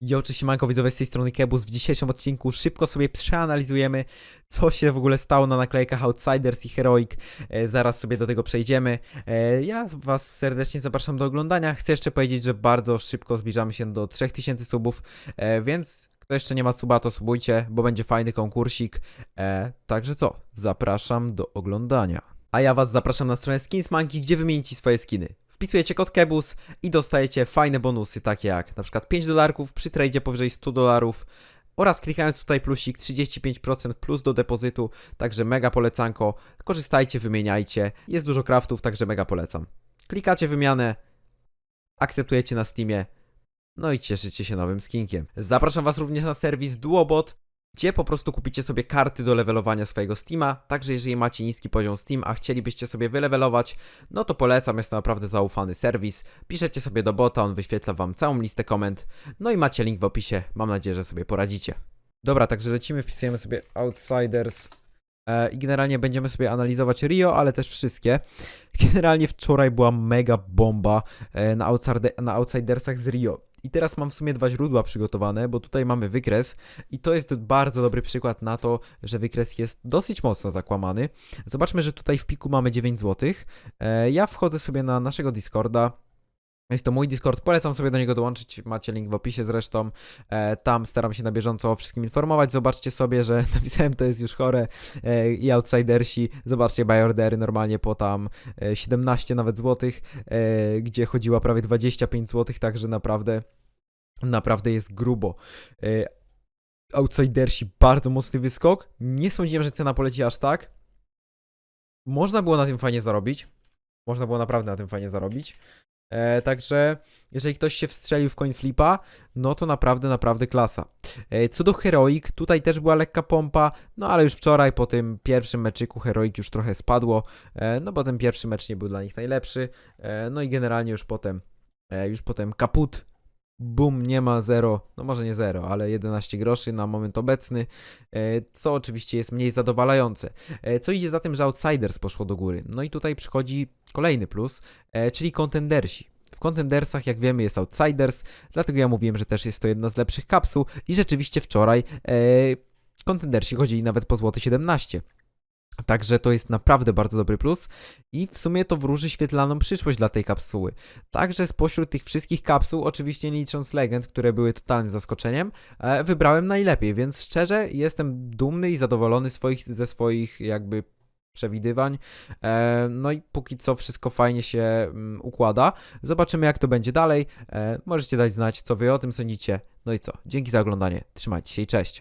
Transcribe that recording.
Jo, cześć siemanko widzowie z tej strony Kebus. W dzisiejszym odcinku szybko sobie przeanalizujemy, co się w ogóle stało na naklejkach Outsiders i Heroic. E, zaraz sobie do tego przejdziemy. E, ja was serdecznie zapraszam do oglądania. Chcę jeszcze powiedzieć, że bardzo szybko zbliżamy się do 3000 subów, e, więc kto jeszcze nie ma suba, to subujcie, bo będzie fajny konkursik. E, także co, zapraszam do oglądania. A ja was zapraszam na stronę Skinsmanki, gdzie wymienicie swoje skiny. Wpisujecie kod KEBUS i dostajecie fajne bonusy, takie jak na przykład 5 dolarków przy tradzie powyżej 100 dolarów oraz klikając tutaj plusik 35% plus do depozytu, także mega polecanko. Korzystajcie, wymieniajcie. Jest dużo craftów, także mega polecam. Klikacie wymianę, akceptujecie na Steamie, no i cieszycie się nowym skinkiem. Zapraszam Was również na serwis Duobot, gdzie po prostu kupicie sobie karty do levelowania swojego Steama, także jeżeli macie niski poziom Steam, a chcielibyście sobie wylevelować, no to polecam, jest to naprawdę zaufany serwis. Piszecie sobie do bota, on wyświetla wam całą listę komend, no i macie link w opisie, mam nadzieję, że sobie poradzicie. Dobra, także lecimy, wpisujemy sobie Outsiders e, i generalnie będziemy sobie analizować Rio, ale też wszystkie. Generalnie wczoraj była mega bomba e, na, outside, na Outsidersach z Rio. I teraz mam w sumie dwa źródła przygotowane, bo tutaj mamy wykres i to jest bardzo dobry przykład na to, że wykres jest dosyć mocno zakłamany. Zobaczmy, że tutaj w piku mamy 9 zł. E, ja wchodzę sobie na naszego Discorda. Jest to mój Discord, polecam sobie do niego dołączyć, macie link w opisie zresztą. E, tam staram się na bieżąco o wszystkim informować. Zobaczcie sobie, że napisałem to jest już chore e, i outsidersi. Zobaczcie buy ordery normalnie po tam e, 17 nawet złotych, e, gdzie chodziła prawie 25 złotych, także naprawdę naprawdę jest grubo. E, outsidersi bardzo mocny wyskok. Nie sądziłem, że cena poleci aż tak. Można było na tym fajnie zarobić. Można było naprawdę na tym fajnie zarobić. E, także jeżeli ktoś się wstrzelił w coin flipa, no to naprawdę, naprawdę klasa. E, co do Heroic, tutaj też była lekka pompa, no ale już wczoraj po tym pierwszym meczyku Heroic już trochę spadło, e, no bo ten pierwszy mecz nie był dla nich najlepszy, e, no i generalnie już potem, e, już potem kaput, Boom, nie ma 0, no może nie 0, ale 11 groszy na moment obecny, e, co oczywiście jest mniej zadowalające. E, Co idzie za tym, że Outsiders poszło do góry. No i tutaj przychodzi kolejny plus, e, czyli kontendersi. W kontendersach, jak wiemy, jest Outsiders, dlatego ja mówiłem, że też jest to jedna z lepszych kapsuł i rzeczywiście wczoraj e, kontendersi chodzili nawet po złoty 17. Także to jest naprawdę bardzo dobry plus i w sumie to wróży świetlaną przyszłość dla tej kapsuły. Także spośród tych wszystkich kapsuł, oczywiście nie licząc legend, które były totalnym zaskoczeniem, e, wybrałem najlepiej, więc szczerze jestem dumny i zadowolony swoich, ze swoich jakby przewidywań. E, no i póki co wszystko fajnie się mm, układa. Zobaczymy jak to będzie dalej. E, możecie dać znać, co wy o tym sądzicie. No i co? Dzięki za oglądanie. Trzymajcie się i cześć.